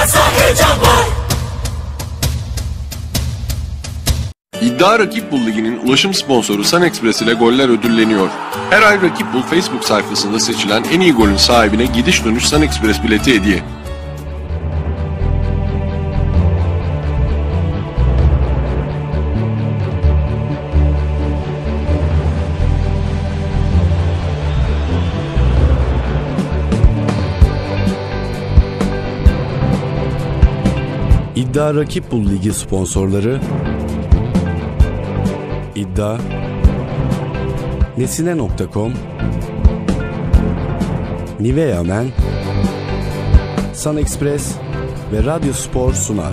varsa heyecan var. İddia Rakip Bul Ligi'nin ulaşım sponsoru Sun Express ile goller ödülleniyor. Her ay Rakip Bul Facebook sayfasında seçilen en iyi golün sahibine gidiş dönüş Sun Express bileti hediye. İddia Rakip Bul Ligi sponsorları. İddia. Nesine.com Nivea Men Sun Express ve Radyo Spor sunar.